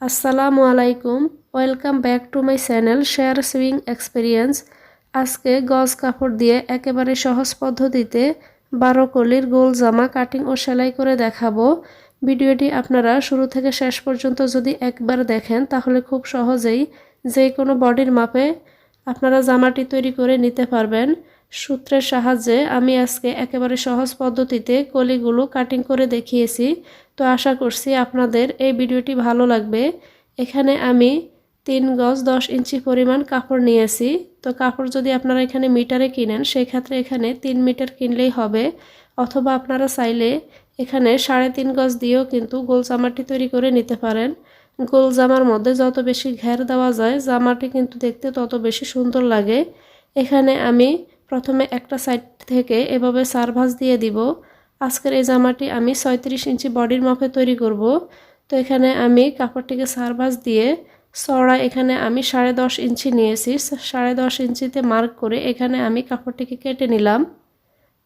আসসালামু আলাইকুম। Welcome back to my channel share sewing experience আজকে গজ কাপড় দিয়ে একেবারে সহজ পদ্ধতিতে বারো কলির গোল জামা কাটিং ও সেলাই করে দেখাবো। ভিডিওটি আপনারা শুরু থেকে শেষ পর্যন্ত যদি একবার দেখেন, তাহলে খুব সহজেই যে কোনো বডির মাপে আপনারা জামাটি তৈরি করে নিতে পারবেন। সূত্রের সাহায্যে আমি আজকে একেবারে সহজ পদ্ধতিতে কলিগুলো কাটিং করে দেখিয়েছি। তো আশা করছি আপনাদের এই ভিডিওটি ভালো লাগবে। এখানে আমি তিন গজ দশ ইঞ্চি পরিমাণ কাপড় নিয়েছি। তো কাপড় যদি আপনারা এখানে মিটারে কিনেন সেই ক্ষেত্রে এখানে তিন মিটার কিনলেই হবে। অথবা আপনারা চাইলে এখানে সাড়ে তিন গজ দিয়েও কিন্তু গোল জামাটি তৈরি করে নিতে পারেন। গোল জামার মধ্যে যত বেশি ঘের দেওয়া যায়, জামাটি কিন্তু দেখতে তত বেশি সুন্দর লাগে। এখানে আমি প্রথমে একটা সাইড থেকে এভাবে সারভাস দিয়ে দিব। আজকের এই জামাটি আমি ছয়ত্রিশ ইঞ্চি বডির মাপে তৈরি করব। তো এখানে আমি কাপড়টিকে সারভাস দিয়ে চড়া এখানে আমি সাড়ে দশ ইঞ্চি নিয়েছি। সাড়ে দশ ইঞ্চিতে মার্ক করে এখানে আমি কাপড়টিকে কেটে নিলাম।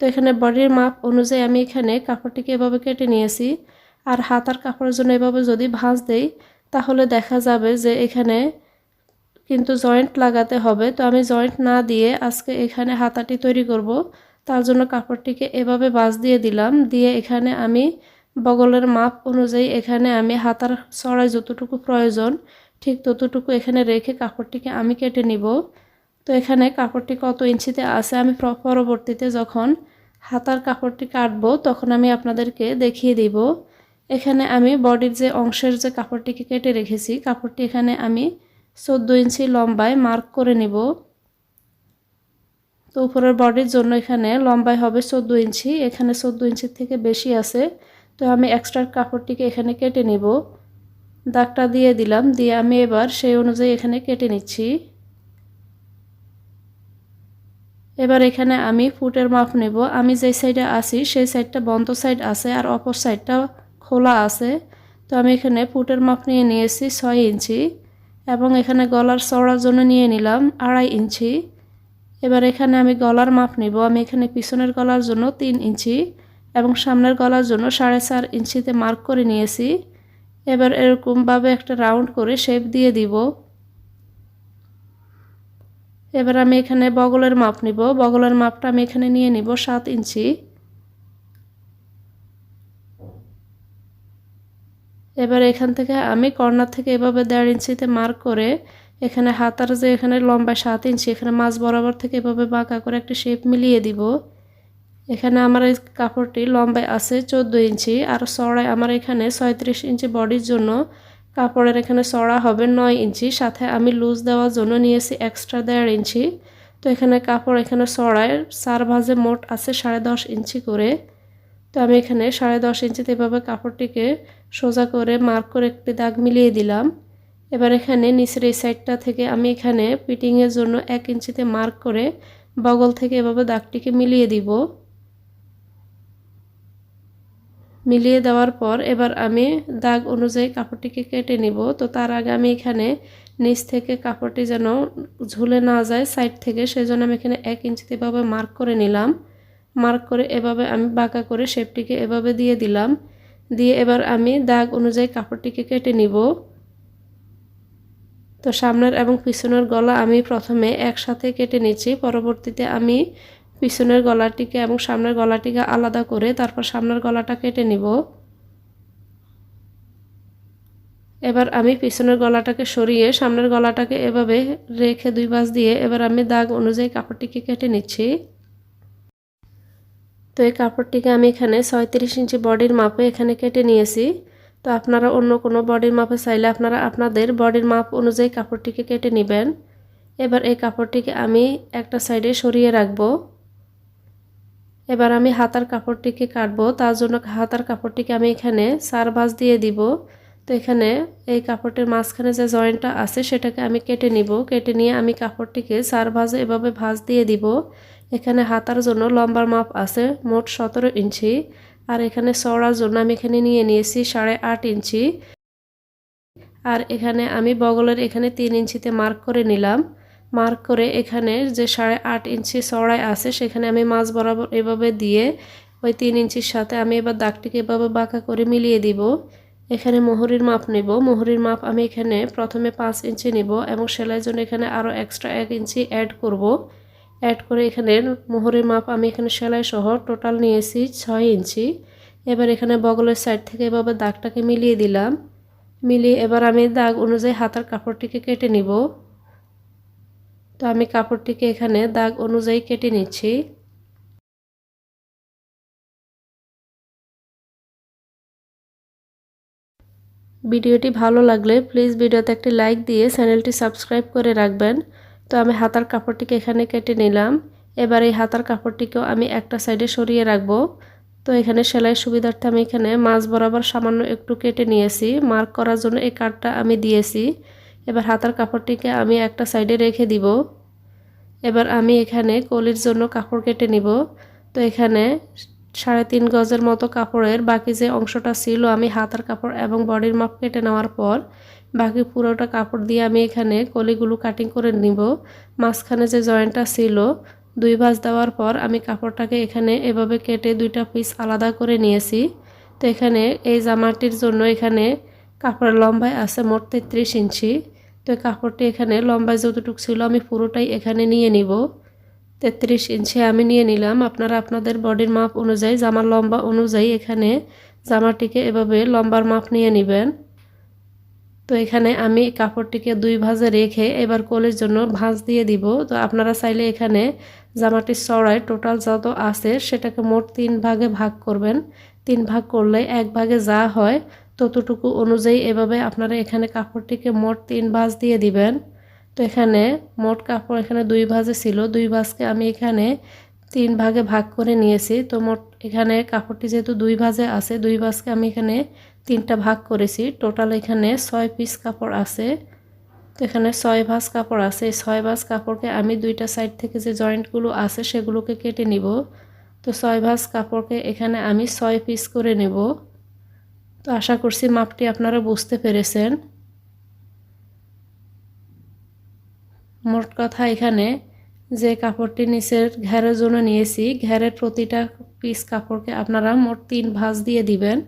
তো এখানে বডির মাপ অনুযায়ী আমি এখানে কাপড়টিকে এভাবে কেটে নিয়েছি। আর হাতার কাপড়ের জন্য এভাবে যদি ভাঁজ দেই, তাহলে দেখা যাবে যে এখানে কিন্তু জয়েন্ট লাগাতে হবে। তো আমি জয়েন্ট না দিয়ে আজকে এখানে হাতাটি তৈরি করব। তার জন্য কাপড়টিকে এভাবে বাঁশ দিয়ে দিলাম। দিয়ে এখানে আমি বগলের মাপ অনুযায়ী এখানে আমি হাতার চড়াই যতটুকু প্রয়োজন, ঠিক ততটুকু এখানে রেখে কাপড়টিকে আমি কেটে নিব। তো এখানে কাপড়টি কত ইঞ্চিতে আছে আমি পরবর্তীতে যখন হাতার কাপড়টি কাটবো তখন আমি আপনাদেরকে দেখিয়ে দিব। এখানে আমি বডির যে অংশের যে কাপড়টিকে কেটে রেখেছি, কাপড়টি এখানে আমি চোদ্দ ইঞ্চি লম্বায় মার্ক করে নিব। তো উপরের বডির জন্য এখানে লম্বাই হবে চোদ্দ ইঞ্চি, এখানে চোদ্দ ইঞ্চির থেকে বেশি আছে। তো আমি এক্সট্রা কাপড়টিকে এখানে কেটে নিব। দাগটা দিয়ে দিলাম, দিয়ে আমি এবার সেই অনুযায়ী এখানে কেটে নিচ্ছি। এবার এখানে আমি ফুটের মাপ নেব। আমি যে সাইডে আছি, সেই সাইডটা বন্ধ সাইড আছে আর অপর সাইডটা খোলা আছে। তো আমি এখানে ফুটের মাপ নিয়ে নিয়েছি ছয় ইঞ্চি এবং এখানে গলার চড়ার জন্য নিয়ে নিলাম আড়াই ইঞ্চি। এবার এখানে আমি গলার মাপ নিব। আমি এখানে পিছনের গলার জন্য তিন ইঞ্চি এবং সামনের গলার জন্য সাড়ে চার ইঞ্চিতে মার্ক করে নিয়েছি। এবার এরকমভাবে একটা রাউন্ড করে শেপ দিয়ে দিব। এবার আমি এখানে বগলের মাপ নিব। বগলের মাপটা আমি এখানে নিয়ে নিব সাত ইঞ্চি। এবার এখান থেকে আমি কর্নার থেকে এভাবে দেড় ইঞ্চিতে মার্ক করে এখানে হাতার যে এখানে লম্বা সাত ইঞ্চি, এখানে মাছ বরাবর থেকে এভাবে বাঁকা করে একটা শেপ মিলিয়ে দিব। এখানে আমার এই কাপড়টি লম্বায় আছে চোদ্দ ইঞ্চি, আর চড়ায় আমার এখানে ছয়ত্রিশ ইঞ্চি বডির জন্য কাপড়ের এখানে চড়া হবে নয় ইঞ্চি। সাথে আমি লুজ দেওয়ার জন্য নিয়েছি এক্সট্রা দেড় ইঞ্চি। তো এখানে কাপড় এখানে চড়ায় চার ভাজে মোট আছে সাড়ে দশ ইঞ্চি করে। তো আমি এখানে সাড়ে দশ ইঞ্চিতে এভাবে কাপড়টিকে সোজা করে মার্ক করে একটি দাগ মিলিয়ে দিলাম। এবার এখানে নিচের এই সাইডটা থেকে আমি এখানে পিটিংয়ের জন্য এক ইঞ্চিতে মার্ক করে বগল থেকে এভাবে দাগটিকে মিলিয়ে দিব। মিলিয়ে দেওয়ার পর এবার আমি দাগ অনুযায়ী কাপড়টিকে কেটে নিব। তো তার আগে আমি এখানে নিচ থেকে কাপড়টি যেন ঝুলে না যায় সাইড থেকে, সেজন্য আমি এখানে এক ইঞ্চিতে এভাবে মার্ক করে নিলাম। মার্ক করে এভাবে আমি বাঁকা করে শেপটিকে এভাবে দিয়ে দিলাম। দিয়ে এবার আমি দাগ অনুযায়ী কাপড়টিকে কেটে নিব। তো সামনের এবং পিছনের গলা আমি প্রথমে একসাথে কেটে নিচ্ছি পরবর্তীতে আমি পিছনের গলাটিকে এবং সামনের গলাটিকে আলাদা করে তারপর সামনের গলাটা কেটে নিব। এবার আমি পিছনের গলাটাকে সরিয়ে সামনের গলাটাকে এভাবে রেখে দুই বাস দিয়ে এবার আমি দাগ অনুযায়ী কাপড়টিকে কেটে নিচ্ছি। তো এই কাপড়টিকে আমি এখানে ছয়ত্রিশ ইঞ্চি বডির মাপে এখানে কেটে নিয়েছি। তো আপনারা অন্য কোনো বডির মাপে চাইলে আপনারা আপনাদের বডির মাপ অনুযায়ী কাপড়টিকে কেটে নেবেন। এবার এই কাপড়টিকে আমি একটা সাইডে সরিয়ে রাখব। এবার আমি হাতার কাপড়টিকে কাটবো, তার জন্য হাতার কাপড়টিকে আমি এখানে সার ভাজ দিয়ে দিব। তো এখানে এই কাপড়টির মাঝখানে যে জয়েন্টটা আছে, সেটাকে আমি কেটে নিব। কেটে নিয়ে আমি কাপড়টিকে সার ভাজে এভাবে ভাজ দিয়ে দিব। এখানে হাতার জন্য লম্বার মাপ আছে, মোট সতেরো ইঞ্চি। আর এখানে চড়ার জন্য আমি এখানে নিয়ে নিয়েছি সাড়ে আট ইঞ্চি। আর এখানে আমি বগলের এখানে তিন ইঞ্চিতে মার্ক করে নিলাম। মার্ক করে এখানে যে সাড়ে আট ইঞ্চি চড়াই আছে, সেখানে আমি মাছ বরাবর এভাবে দিয়ে ওই তিন ইঞ্চির সাথে আমি এবার দাগটিকে এভাবে বাঁকা করে মিলিয়ে দিব। এখানে মোহরির মাপ নেব। মোহরির মাপ আমি এখানে প্রথমে পাঁচ ইঞ্চি নেব এবং সেলাইয়ের জন্য এখানে আরও এক্সট্রা এক ইঞ্চি অ্যাড করব। অ্যাড করে এখানে মোহরের মাপ আমি এখানে সেলাই সহ টোটাল নিয়েছি ছয় ইঞ্চি। এবার এখানে বগলের সাইড থেকে এভাবে দাগটাকে মিলিয়ে দিলাম। মিলিয়ে এবার আমি দাগ অনুযায়ী হাতার কাপড়টিকে কেটে নিব। তো আমি কাপড়টিকে এখানে দাগ অনুযায়ী কেটে নিচ্ছি। ভিডিওটি ভালো লাগলে প্লিজ ভিডিওতে একটি লাইক দিয়ে চ্যানেলটি সাবস্ক্রাইব করে রাখবেন। তো আমি হাতার কাপড়টিকে এখানে কেটে নিলাম। এবার এই হাতার কাপড়টিকেও আমি একটা সাইডে সরিয়ে রাখব। তো এখানে সেলাই সুবিধার্থে আমি এখানে মাছ বরাবর সামান্য একটু কেটে নিয়েছি। মার্ক করার জন্য এই কাঠটা আমি দিয়েছি। এবার হাতার কাপড়টিকে আমি একটা সাইডে রেখে দিব। এবার আমি এখানে কলির জন্য কাপড় কেটে নিব। তো এখানে সাড়ে তিন গজের মতো কাপড়ের বাকি যে অংশটা ছিল আমি হাতার কাপড় এবং বডির মাপ কেটে নেওয়ার পর বাকি পুরোটা কাপড় দিয়ে আমি এখানে কলিগুলো কাটিং করে নিব। মাঝখানে যে জয়েন্টটা ছিল, দুই ভাঁজ দেওয়ার পর আমি কাপড়টাকে এখানে এভাবে কেটে দুইটা পিস আলাদা করে নিয়েছি। তো এখানে এই জামাটির জন্য এখানে কাপড়ের লম্বায় আছে মোট তেত্রিশ ইঞ্চি। তো কাপড়টি এখানে লম্বায় যতটুকু ছিল আমি পুরোটাই এখানে নিয়ে নিব। তেত্রিশ ইঞ্চি আমি নিয়ে নিলাম। আপনারা আপনাদের বডির মাপ অনুযায়ী, জামার লম্বা অনুযায়ী এখানে জামাটিকে এভাবে লম্বার মাপ নিয়ে নেবেন। তো এখানে আমি কাপড়টিকে দুই ভাজে রেখে এবার কোলের জন্য ভাঁজ দিয়ে দিব। তো আপনারা চাইলে এখানে জামাটির চড়াই টোটাল যত আছে সেটাকে মোট তিন ভাগে ভাগ করবেন। তিন ভাগ করলে এক ভাগে যা হয় ততটুকু অনুযায়ী এভাবে আপনারা এখানে কাপড়টিকে মোট তিন ভাঁজ দিয়ে দিবেন। তো এখানে মোট কাপড় এখানে দুই ভাজে ছিল, দুই ভাজকে আমি এখানে তিন ভাগে ভাগ করে নিয়েছি। তো মোট এখানে কাপড়টি যেহেতু দুই ভাজে আছে, দুই ভাজকে আমি এখানে তিনটা ভাগ করেছি। টোটাল এখানে ছয় পিস কাপড় আছে। তো এখানে ছয় ভাঁজ কাপড় আছে। এই ছয় ভাঁজ কাপড়কে আমি দুইটা সাইড থেকে যে জয়েন্টগুলো আছে, সেগুলোকে কেটে নিব। তো ছয় ভাঁজ কাপড়কে এখানে আমি ছয় পিস করে নেব। তো আশা করছি মাপটি আপনারা বুঝতে পেরেছেন। মোট কথা এখানে যে কাপড়টি নিচের ঘেরের জন্য নিয়েছি, ঘেরের প্রতিটা পিস কাপড়কে আপনারা মোট তিন ভাঁজ দিয়ে দিবেন।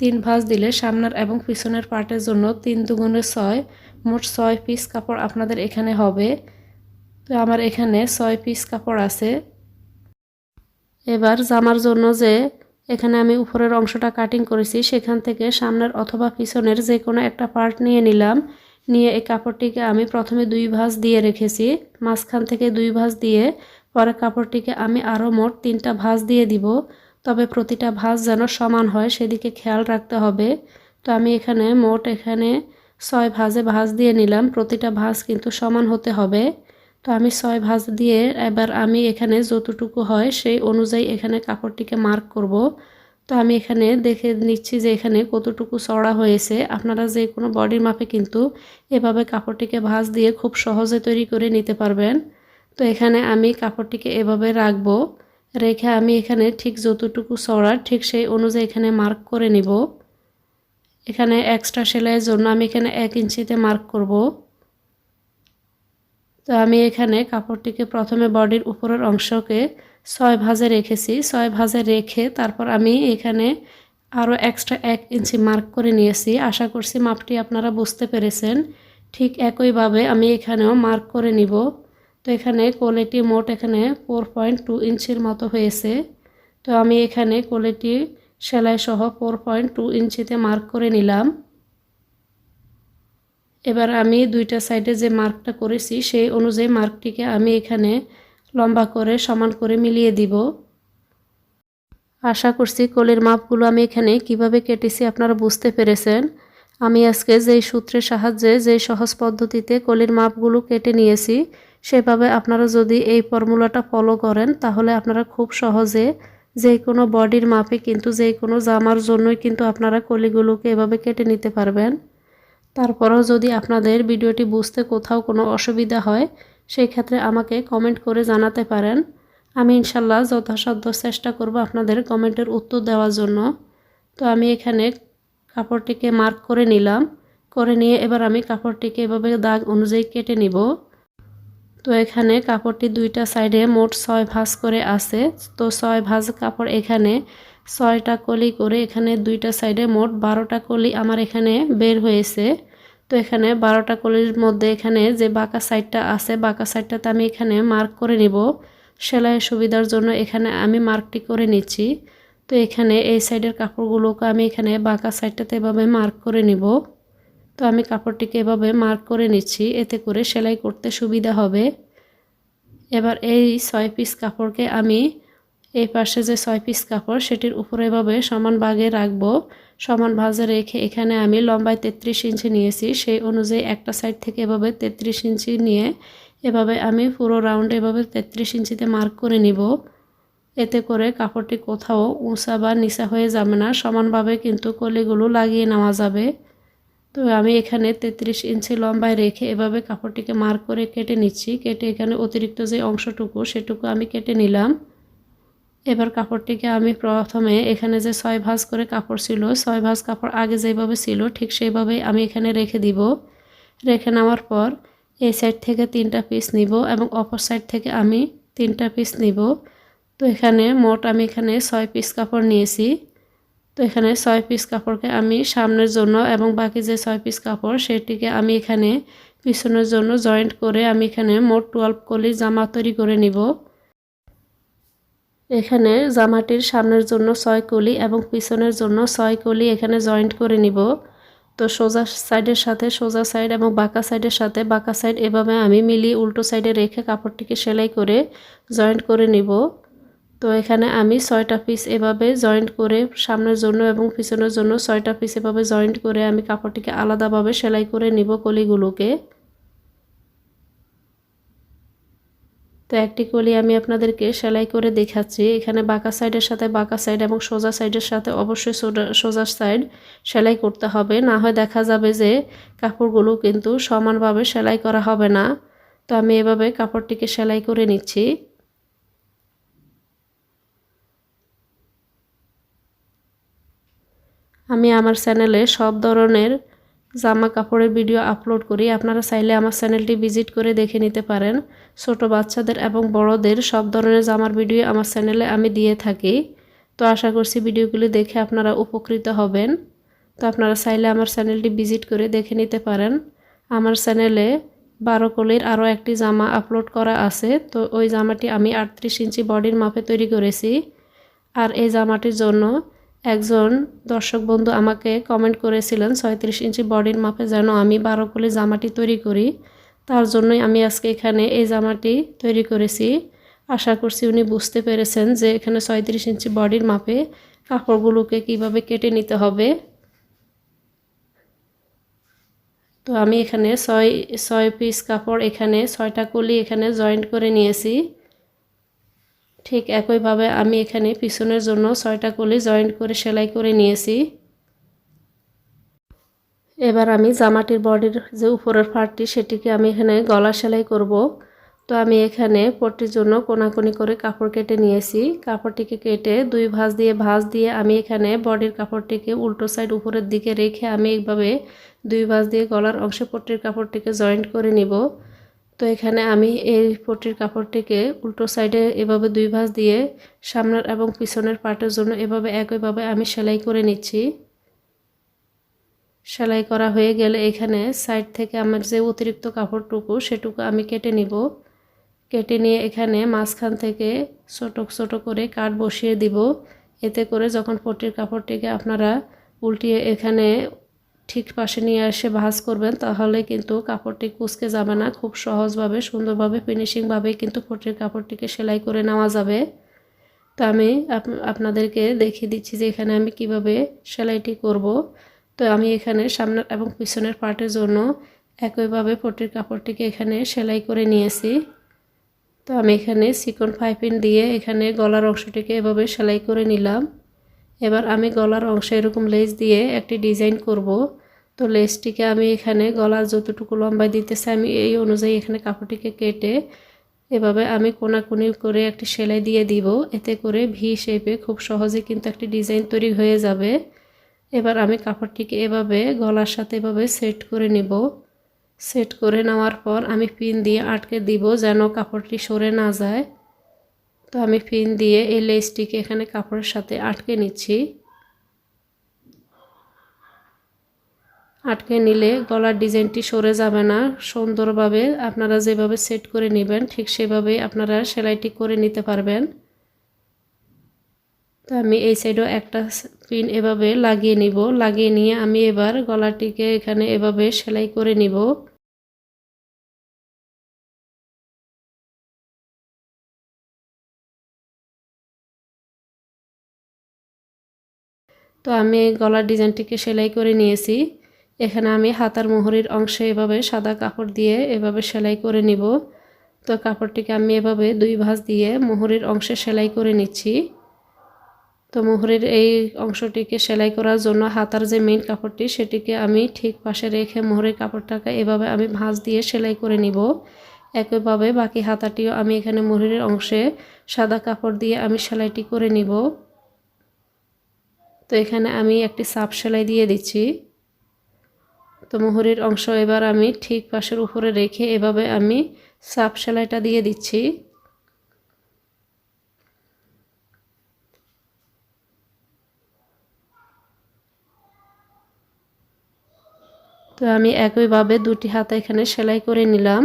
তিন ভাঁজ দিলে সামনের এবং পিছনের পার্টের জন্য তিন দুগুণে ছয়, মোট ছয় পিস কাপড় আপনাদের এখানে হবে। তো আমার এখানে ছয় পিস কাপড় আছে। এবার জামার জন্য যে এখানে আমি উপরের অংশটা কাটিং করেছি, সেখান থেকে সামনের অথবা পিছনের যে কোনো একটা পার্ট নিয়ে নিলাম। নিয়ে এই কাপড়টিকে আমি প্রথমে দুই ভাঁজ দিয়ে রেখেছি। মাঝখান থেকে দুই ভাঁজ দিয়ে পরে কাপড়টিকে আমি আরও মোট তিনটা ভাঁজ দিয়ে দিব। তবে প্রতিটা ভাঁজ যেন সমান হয়, সেদিকে খেয়াল রাখতে হবে। তো আমি এখানে মোট এখানে ছয় ভাঁজে ভাঁজ দিয়ে নিলাম। প্রতিটা ভাঁজ কিন্তু সমান হতে হবে। তো আমি ছয় ভাঁজ দিয়ে এবার আমি এখানে যতটুকু হয়, সেই অনুযায়ী এখানে কাপড়টিকে মার্ক করব। তো আমি এখানে দেখে নিচ্ছি যে এখানে কতটুকু চড়া হয়েছে। আপনারা যে কোনো বডির মাপে কিন্তু এভাবে কাপড়টিকে ভাঁজ দিয়ে খুব সহজে তৈরি করে নিতে পারবেন। তো এখানে আমি কাপড়টিকে এভাবে রাখব। রেখে আমি এখানে ঠিক যতটুকু চড়ার ঠিক সেই অনুযায়ী এখানে মার্ক করে নিব। এখানে এক্সট্রা সেলাইয়ের জন্য আমি এখানে এক ইঞ্চিতে মার্ক করব। তো আমি এখানে কাপড়টিকে প্রথমে বডির উপরের অংশকে ছয় ভাজে রেখেছি। ছয় ভাজে রেখে তারপর আমি এখানে আরও এক্সট্রা এক ইঞ্চি মার্ক করে নিয়েছি। আশা করছি মাপটি আপনারা বুঝতে পেরেছেন। ঠিক একইভাবে আমি এখানেও মার্ক করে নিব। তো এখানে কোয়ালিটি মোট এখানে ফোর পয়েন্ট টু ইঞ্চির মতো হয়েছে। তো আমি এখানে কোয়ালিটি সেলাই সহ ফোর পয়েন্ট টু ইঞ্চিতে মার্ক করে নিলাম। এবার আমি দুইটা সাইডে যে মার্কটা করেছি, সেই অনুযায়ী মার্কটিকে আমি এখানে লম্বা করে সমান করে মিলিয়ে দিব। আশা করছি কলির মাপগুলো আমি এখানে কীভাবে কেটেছি আপনারা বুঝতে পেরেছেন। আমি আজকে যেই সূত্রের সাহায্যে, যেই সহজ পদ্ধতিতে কলির মাপগুলো কেটে নিয়েছি সেভাবে আপনারা যদি এই ফর্মুলাটা ফলো করেন, তাহলে আপনারা খুব সহজে যে কোনো বডির মাপে কিন্তু যে কোনো জামার জন্যই কিন্তু আপনারা কলিগুলোকে এভাবে কেটে নিতে পারবেন। তারপরেও যদি আপনাদের ভিডিওটি বুঝতে কোথাও কোনো অসুবিধা হয় সেই ক্ষেত্রে আমাকে কমেন্ট করে জানাতে পারেন। আমি ইনশাল্লাহ যথাসাধ্য চেষ্টা করব আপনাদের কমেন্টের উত্তর দেওয়ার জন্য। তো আমি এখানে কাপড়টিকে মার্ক করে নিলাম। করে নিয়ে এবার আমি কাপড়টিকে এভাবে দাগ অনুযায়ী কেটে নিব। তো এখানে কাপড়টি দুইটা সাইডে মোট ছয় ভাঁজ করে আছে। তো ছয় ভাঁজ কাপড় এখানে ছয়টা কলি করে এখানে দুইটা সাইডে মোট বারোটা কলি আমার এখানে বের হয়েছে। তো এখানে বারোটা কলির মধ্যে এখানে যে বাঁকা সাইডটা আছে, বাঁকা সাইডটাতে আমি এখানে মার্ক করে নিব। সেলাইয়ের সুবিধার জন্য এখানে আমি মার্কটি করে নিচ্ছি। তো এখানে এই সাইডের কাপড়গুলোকে আমি এখানে বাঁকা সাইডটাতে এভাবে মার্ক করে নিব। তো আমি কাপড়টিকে এভাবে মার্ক করে নিচ্ছি, এতে করে সেলাই করতে সুবিধা হবে। এবার এই ছয় পিস কাপড়কে আমি এই পাশে যে ছয় পিস কাপড়, সেটির উপরে এভাবে সমান ভাগে রাখব। সমান ভাজে রেখে এখানে আমি লম্বায় তেত্রিশ ইঞ্চি নিয়েছি, সেই অনুযায়ী একটা সাইড থেকে এভাবে তেত্রিশ ইঞ্চি নিয়ে এভাবে আমি পুরো রাউন্ড এভাবে তেত্রিশ ইঞ্চিতে মার্ক করে নিব। এতে করে কাপড়টি কোথাও উঁচা বা নিচা হয়ে যাবে না, সমানভাবে কিন্তু কলিগুলো লাগিয়ে নেওয়া যাবে। তো আমি এখানে তেত্রিশ ইঞ্চি লম্বায় রেখে এভাবে কাপড়টিকে মার করে কেটে নিচ্ছি। কেটে এখানে অতিরিক্ত যে অংশটুকু, সেটুকু আমি কেটে নিলাম। এবার কাপড়টিকে আমি প্রথমে এখানে যে ছয় ভাঁজ করে কাপড় ছিল, ছয় ভাঁজ কাপড় আগে যেভাবে ছিল, ঠিক সেইভাবেই আমি এখানে রেখে দিব। রেখে নেওয়ার পর এই সাইড থেকে তিনটা পিস নিব এবং অপর সাইড থেকে আমি তিনটা পিস নিব। তো এখানে মোট আমি এখানে ছয় পিস কাপড় নিয়েছি। তো এখানে ছয় পিস কাপড়কে আমি সামনের জন্য এবং বাকি যে ছয় পিস কাপড় সেটিকে আমি এখানে পিছনের জন্য জয়েন্ট করে আমি এখানে মোট টুয়েলভ কলি জামা তৈরি করে নিব। এখানে জামাটির সামনের জন্য ছয় কলি এবং পিছনের জন্য ছয় কলি এখানে জয়েন্ট করে নিব। তো সোজা সাইডের সাথে সোজা সাইড এবং বাঁকা সাইডের সাথে বাঁকা সাইড এভাবে আমি মিলিয়ে উল্টো সাইডে রেখে কাপড়টিকে সেলাই করে জয়েন্ট করে নিব। তো এখানে আমি ছয়টা পিস এভাবে জয়েন্ট করে সামনের জন্য এবং পিছনের জন্য ছয়টা পিস এভাবে জয়েন্ট করে আমি কাপড়টিকে আলাদাভাবে সেলাই করে নিব কলিগুলোকে। তো একটি কলি আমি আপনাদেরকে সেলাই করে দেখাচ্ছি। এখানে বাঁকা সাইডের সাথে বাঁকা সাইড এবং সোজা সাইডের সাথে অবশ্যই সোজা সাইড সেলাই করতে হবে। না হয় দেখা যাবে যে কাপড়গুলো কিন্তু সমানভাবে সেলাই করা হবে না। তো আমি এভাবে কাপড়টিকে সেলাই করে নিচ্ছি। আমি আমার চ্যানেলে সব ধরনের জামা কাপড়ের ভিডিও আপলোড করি। আপনারা চাইলে আমার চ্যানেলটি ভিজিট করে দেখে নিতে পারেন। ছোট বাচ্চাদের এবং বড়দের সব ধরনের জামার ভিডিও আমার চ্যানেলে আমি দিয়ে থাকি। তো আশা করছি ভিডিওগুলি দেখে আপনারা উপকৃত হবেন। তো আপনারা চাইলে আমার চ্যানেলটি ভিজিট করে দেখে নিতে পারেন। আমার চ্যানেলে বারো কলির আরও একটি জামা আপলোড করা আছে। তো ওই জামাটি আমি আটত্রিশ ইঞ্চি বডির মাপে তৈরি করেছি। আর এই জামাটির জন্য একজন দর্শক বন্ধু আমাকে কমেন্ট করেছিলেন, ছয়ত্রিশ ইঞ্চি বডির মাপে যেন আমি বারো কলি জামাটি তৈরি করি, তার জন্যই আমি আজকে এখানে এই জামাটি তৈরি করেছি। আশা করছি উনি বুঝতে পেরেছেন যে এখানে ছয়ত্রিশ ইঞ্চি বডির মাপে কাপড়গুলোকে কীভাবে কেটে নিতে হবে। তো আমি এখানে ছয় ছয় পিস কাপড় এখানে, ছয়টা কলি এখানে জয়েন্ট করে নিয়েছি। ঠিক একইভাবে আমি এখানে পিছনের জন্য ছয়টা কলি জয়েন্ট করে সেলাই করে নিয়েছি। এবার আমি জামাটির বডির যে উপরের পার্টটি, সেটিকে আমি এখানে গলা সেলাই করব। তো আমি এখানে পট্টির জন্য কোনাকুনি করে কাপড় কেটে নিয়েছি। কাপড়টিকে কেটে দুই ভাঁজ দিয়ে ভাঁজ দিয়ে আমি এখানে বডির কাপড়টিকে উল্টো সাইড উপরের দিকে রেখে আমি এইভাবে দুই ভাঁজ দিয়ে গলার অংশে পট্টির কাপড়টিকে জয়েন্ট করে নিব। তো এখানে আমি এই পটির কাপড়টিকে উল্টো সাইডে এভাবে দুই ভাঁজ দিয়ে সামনের এবং পিছনের পার্টের জন্য এভাবে একইভাবে আমি সেলাই করে নিচ্ছি। সেলাই করা হয়ে গেলে এখানে সাইড থেকে আমার যে অতিরিক্ত কাপড়টুকু সেটুকু আমি কেটে নিব। কেটে নিয়ে এখানে মাঝখান থেকে ছোট ছোট করে কাঠ বসিয়ে দিব। এতে করে যখন পটির কাপড়টিকে আপনারা উল্টিয়ে এখানে ঠিক পাশে নিয়ে এসে ভাজ করবেন, তাহলে কিন্তু কাপড়টি কুচকে যাবে না। খুব সহজভাবে, সুন্দরভাবে ফিনিশিংভাবে কিন্তু ফটির কাপড়টিকে সেলাই করে নেওয়া যাবে। তো আমি আপনাদেরকে দেখিয়ে দিচ্ছি যে এখানে আমি কীভাবে সেলাইটি করব। তো আমি এখানে সামনের এবং পিছনের পার্টের জন্য একইভাবে ফটির কাপড়টিকে এখানে সেলাই করে নিয়েছি। তো আমি এখানে সিকন ফাইপিন দিয়ে এখানে গলার অংশটিকে এভাবে সেলাই করে নিলাম। এবার আমি গলার অংশে এরকম লেস দিয়ে একটি ডিজাইন করব। তো লেসটিকে আমি এখানে গলার যতটুকু লম্বায় দিতেছে, আমি এই অনুযায়ী এখানে কাপড়টিকে কেটে এভাবে আমি কোনাকুনি করে একটি সেলাই দিয়ে দিব। এতে করে ভি শেপে খুব সহজে কিন্তু একটি ডিজাইন তৈরি হয়ে যাবে। এবার আমি কাপড়টিকে এভাবে গলার সাথে এভাবে সেট করে নিব। সেট করে নেওয়ার পর আমি পিন দিয়ে আটকে দিব যেন কাপড়টি সরে না যায়। তো আমি পিন দিয়ে এই লেসটিকে এখানে কাপড়ের সাথে আটকে নিচ্ছি। আটকে নিলে গলার ডিজাইনটি সরে যাবে না। সুন্দরভাবে আপনারা যেভাবে সেট করে নেবেন, ঠিক সেভাবেই আপনারা সেলাইটি করে নিতে পারবেন। তো আমি এই সাইডেও একটা পিন এভাবে লাগিয়ে নিব। লাগিয়ে নিয়ে আমি এবার গলাটিকে এখানে এভাবে সেলাই করে নিব। তো আমি গলার ডিজাইনটিকে সেলাই করে নিয়েছি। এখানে আমি হাতার মোহরির অংশে এভাবে সাদা কাপড় দিয়ে এভাবে সেলাই করে নিব। তো কাপড়টিকে আমি এভাবে দুই ভাঁজ দিয়ে মোহরির অংশে সেলাই করে নিচ্ছি। তো মোহরের এই অংশটিকে সেলাই করার জন্য হাতার যে মেইন কাপড়টি, সেটিকে আমি ঠিক পাশে রেখে মোহরের কাপড়টাকে এভাবে আমি ভাঁজ দিয়ে সেলাই করে নিব। একইভাবে বাকি হাতাটিও আমি এখানে মোহরের অংশে সাদা কাপড় দিয়ে আমি সেলাইটি করে নিব। তো এখানে আমি একটি সাপ সেলাই দিয়ে দিচ্ছি। তো মোহরের অংশ এবার আমি ঠিক পাশের উপরে রেখে এভাবে আমি সাপ সেলাইটা দিয়ে দিচ্ছি। তো আমি একইভাবে দুটি হাতা এখানে সেলাই করে নিলাম।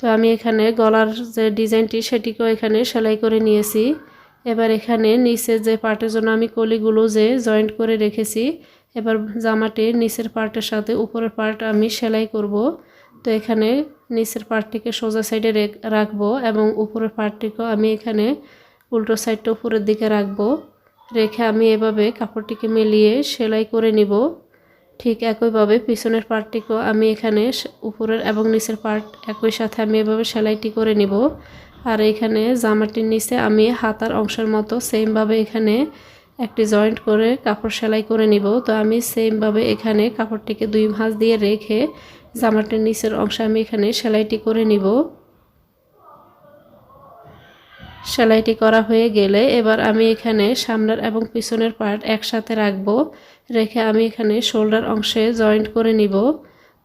তো আমি এখানে গলার যে ডিজাইনটি সেটিকেও এখানে সেলাই করে নিয়েছি। এবার এখানে নিচের যে পার্টের জন্য আমি কলিগুলো যে জয়েন্ট করে রেখেছি, এবার জামাটির নিচের পার্টের সাথে উপরের পার্ট আমি সেলাই করব। তো এখানে নিচের পার্টটিকে সোজা সাইডে রাখব এবং উপরের পার্টটিকেও আমি এখানে উল্টো সাইডটা উপরের দিকে রাখব। রেখে আমি এভাবে কাপড়টিকে মিলিয়ে সেলাই করে নিব। ঠিক একইভাবে পিছনের পার্টটিকেও আমি এখানে উপরের এবং নিচের পার্ট একই সাথে আমি এভাবে সেলাইটি করে নিব। আর এখানে জামাটির নিচে আমি হাতার অংশের মতো সেমভাবে এখানে একটি জয়েন্ট করে কাপড় সেলাই করে নিব। তো আমি সেমভাবে এখানে কাপড়টিকে দুই ভাঁজ দিয়ে রেখে জামাটির নিচের অংশে আমি এখানে সেলাইটি করে নিব। সেলাইটি করা হয়ে গেলে এবার আমি এখানে সামনের এবং পিছনের পার্ট একসাথে রাখব। রেখে আমি এখানে শোল্ডার অংশে জয়েন্ট করে নিব।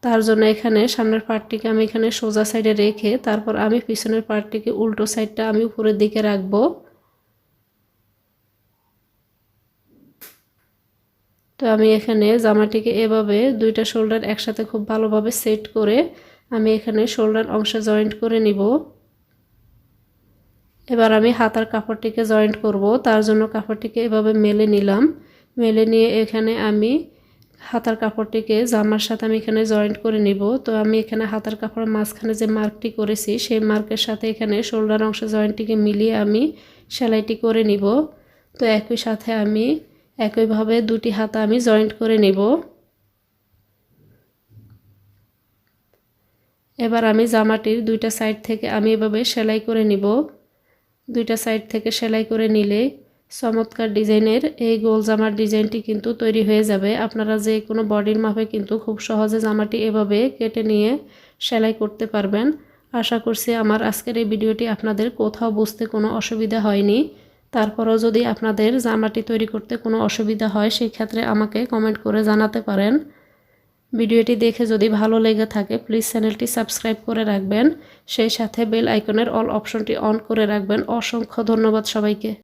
তার জন্য এখানে সামনের পার্টটিকে আমি এখানে সোজা সাইডে রেখে তারপর আমি পিছনের পার্টটিকে উল্টো সাইডটা আমি উপরের দিকে রাখব। তো আমি এখানে জামাটিকে এভাবে দুইটা শোল্ডার একসাথে খুব ভালোভাবে সেট করে আমি এখানে শোল্ডার অংশে জয়েন্ট করে নিব। এবার আমি হাতার কাপড়টিকে জয়েন্ট করব, তার জন্য কাপড়টিকে এভাবে মেলে নিলাম। মেলে নিয়ে এখানে আমি হাতার কাপড়টিকে জামার সাথে আমি এখানে জয়েন্ট করে নিব। তো আমি এখানে হাতার কাপড়ের মাঝখানে যে মার্কটি করেছি, সেই মার্কের সাথে এখানে শোল্ডার অংশ জয়েন্টটিকে মিলিয়ে আমি সেলাইটি করে নিব। তো একই সাথে আমি একইভাবে দুটি হাতা আমি জয়েন্ট করে নিব। এবার আমি জামাটির দুইটা সাইড থেকে আমি এভাবে সেলাই করে নিব। দুইটা সাইড থেকে সেলাই করে নিলে চমৎকার ডিজাইনের এই গোল জামার ডিজাইনটি কিন্তু তৈরি হয়ে যাবে। আপনারা যে কোনো বডির মাপে কিন্তু খুব সহজে জামাটি এভাবে কেটে নিয়ে সেলাই করতে পারবেন। আশা করছি আমার আজকের এই ভিডিওটি আপনাদের কোথাও বুঝতে কোনো অসুবিধা হয়নি। তারপরও যদি আপনাদের জামাটি তৈরি করতে কোনো অসুবিধা হয় সেই ক্ষেত্রে আমাকে কমেন্ট করে জানাতে পারেন। ভিডিওটি দেখে যদি ভালো লেগে থাকে, প্লিজ চ্যানেলটি সাবস্ক্রাইব করে রাখবেন। সেই সাথে বেল আইকনের অল অপশনটি অন করে রাখবেন। অসংখ্য ধন্যবাদ সবাইকে।